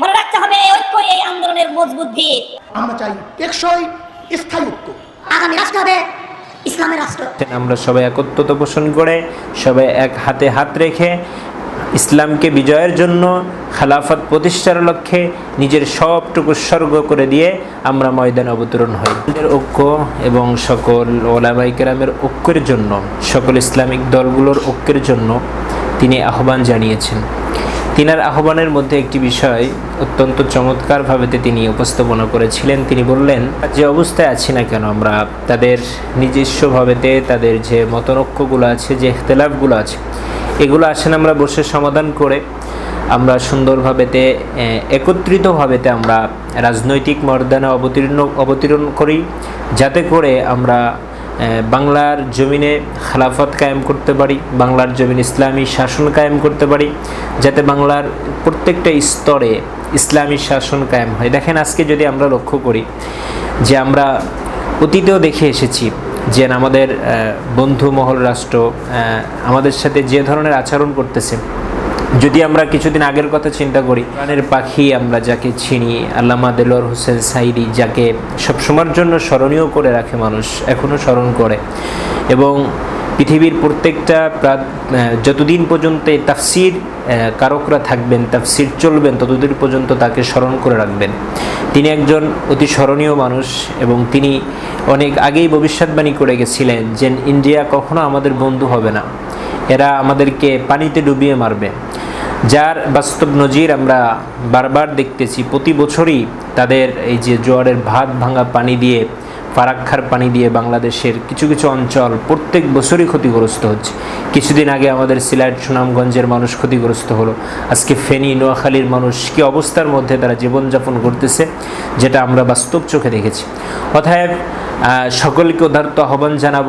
মনে রাখতে হবে এই ঐক্য এই আন্দোলনের মজবুত ভিত। আমরা চাই টেকসই স্থায়ী ঐক্য আগামী রাষ্ট্র হবে ইসলামের রাষ্ট্র। আমরা সবাই একত্রতা পোষণ করে সবাই এক হাতে হাত রেখে ইসলামকে বিজয়ের জন্য খেলাফত প্রতিষ্ঠার লক্ষ্যে নিজের সবটুকু উৎসর্গ করে দিয়ে আমরা ময়দানে অবতরণ হই। ঐক্য এবং সকল ওলামাই কেরামের ঐক্যের জন্য সকল ইসলামিক দলগুলোর ঐক্যের জন্য তিনি আহ্বান জানিয়েছেন। তিনার আহ্বানের মধ্যে একটি বিষয় অত্যন্ত চমৎকারভাবে তিনি উপস্থাপনা করেছিলেন। তিনি বললেন, যে অবস্থায় আছি না কেন আমরা? তাদের নিজস্বভাবেতে তাদের যে মতনৈক্যগুলো আছে, যে ইখতলাফগুলো আছে, এগুলো আসেন আমরা বসে সমাধান করে। আমরা সুন্দরভাবেতে একত্রিতভাবেতে আমরা রাজনৈতিক মর্যাদা অবতীর্ণ অবতীর্ণ করি। যাতে করে আমরা বাংলার জমিনে খেলাফত কায়েম করতে পারি, বাংলার জমিন ইসলামী শাসন কায়েম করতে পারি, যাতে বাংলার প্রত্যেকটা স্তরে ইসলামী শাসন কায়েম হয়। দেখেন, আজকে যদি আমরা লক্ষ্য করি যে আমরা অতীতেও দেখে এসেছি যে আমাদের বন্ধু মহল রাষ্ট্র আমাদের সাথে যে ধরনের আচরণ করতেছে যদি আমরা কিছুদিন আগের কথা চিন্তা করি, প্রাণের পাখি আমরা যাকে চিনি, আল্লামা দেলোয়ার হোসেন সাইদি যাকে সবসময়ের জন্য স্মরণীয় করে রাখে মানুষ এখনও স্মরণ করে। এবং পৃথিবীর প্রত্যেকটা প্রা- যতদিন পর্যন্ত তাফসির কারকরা থাকবেন, তাফসির চলবেন, ততদিন পর্যন্ত তাকে স্মরণ করে রাখবেন। তিনি একজন অতি স্মরণীয় মানুষ এবং তিনি অনেক আগেই ভবিষ্যৎবাণী করে গেছিলেন যে, ইন্ডিয়া কখনো আমাদের বন্ধু হবে না। এরা আমাদেরকে পানিতে ডুবিয়ে মারবে। যার বাস্তব নজির আমরা বারবার দেখতেছি। প্রতি বছরই তাদের এই যে জোয়ারের ভাত ভাঙা পানি দিয়ে, ফারাক্কার পানি দিয়ে বাংলাদেশের কিছু কিছু অঞ্চল প্রত্যেক বছরই ক্ষতিগ্রস্ত হচ্ছে। কিছুদিন আগে আমাদের সিলেট, সুনামগঞ্জের মানুষ ক্ষতিগ্রস্ত হলো। আজকে ফেনী, নোয়াখালীর মানুষ কী অবস্থার মধ্যে তারা জীবনযাপন করতেছে, যেটা আমরা বাস্তব চোখে দেখেছি। অতএব সকলকে উদার্ত আহ্বান জানাব।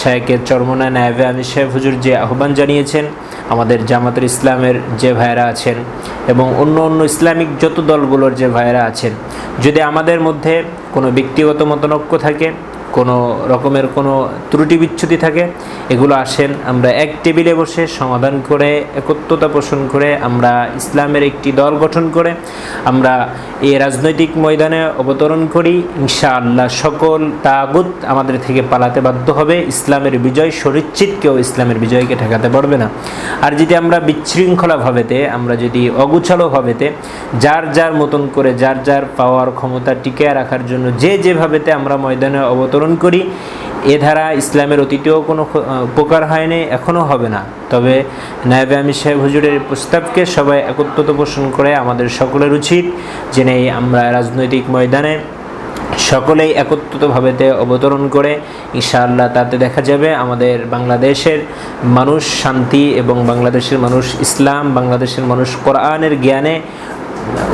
শেখের চরমনা নায়বে আমি শেখ হুজুর যে আহ্বান জানিয়েছেন, আমাদের জামাতের ইসলামের যে ভাইয়েরা আছেন এবং অন্য অন্য ইসলামিক যত দলগুলোর যে ভাইয়েরা আছেন, যদি আমাদের মধ্যে কোনো ব্যক্তিগত মতনক্য থাকে কোনো রকমের কোনো ত্রুটি বিচ্ছুতি থাকে, এগুলো আসেন, আমরা এক টেবিলে বসে সমাধান করে, একত্রতা পোষণ করে, আমরা ইসলামের একটি দল গঠন করে, আমরা এই রাজনৈতিক ময়দানে অবতরণ করি। ইনশাআল্লাহ সকল তাগুত আমাদের থেকে পালাতে বাধ্য হবে। ইসলামের বিজয় শরীরচিত কেউ ইসলামের বিজয়কে ঠেকাতে পারবে না। আর যদি আমরা বিশৃঙ্খলাভাবেতে আমরা যদি অগুছালোভাবেতে যার যার মতন করে, যার যার পাওয়ার ক্ষমতা টিকে রাখার জন্য যে যেভাবেতে আমরা ময়দানে অবতরণ করি। এ ধারা ইসলামের অতীতেও কোনো উপকার হয়নি, এখনও হবে না। তবে নায়বে আমি সাহেব হুজুরের প্রস্তাবকে সবাই একত্রত পোষণ করে আমাদের সকলের উচিত নেই আমরা রাজনৈতিক ময়দানে সকলেই একত্রিতভাবেতে অবতরণ করে, ইনশাআল্লাহ তাতে দেখা যাবে আমাদের বাংলাদেশের মানুষ শান্তি এবং বাংলাদেশের মানুষ ইসলাম, বাংলাদেশের মানুষ কোরআনের জ্ঞানে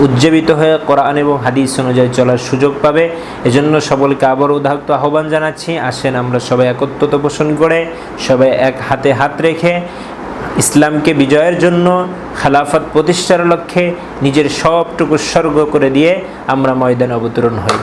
উজ্জীবিত হয়ে কোরআন এবং হাদিস অনুযায়ী চলার সুযোগ পাবে। এজন্য সবলকে আবার উদাহত আহ্বান জানাচ্ছি। আসেন আমরা সবাই একত্রত পোষণ করে, সবাই এক হাতে হাত রেখে ইসলামকে বিজয়ের জন্য খেলাফত প্রতিষ্ঠার লক্ষ্যে নিজের সবটুকু উৎসর্গ করে দিয়ে আমরা ময়দানে অবতরণ হই।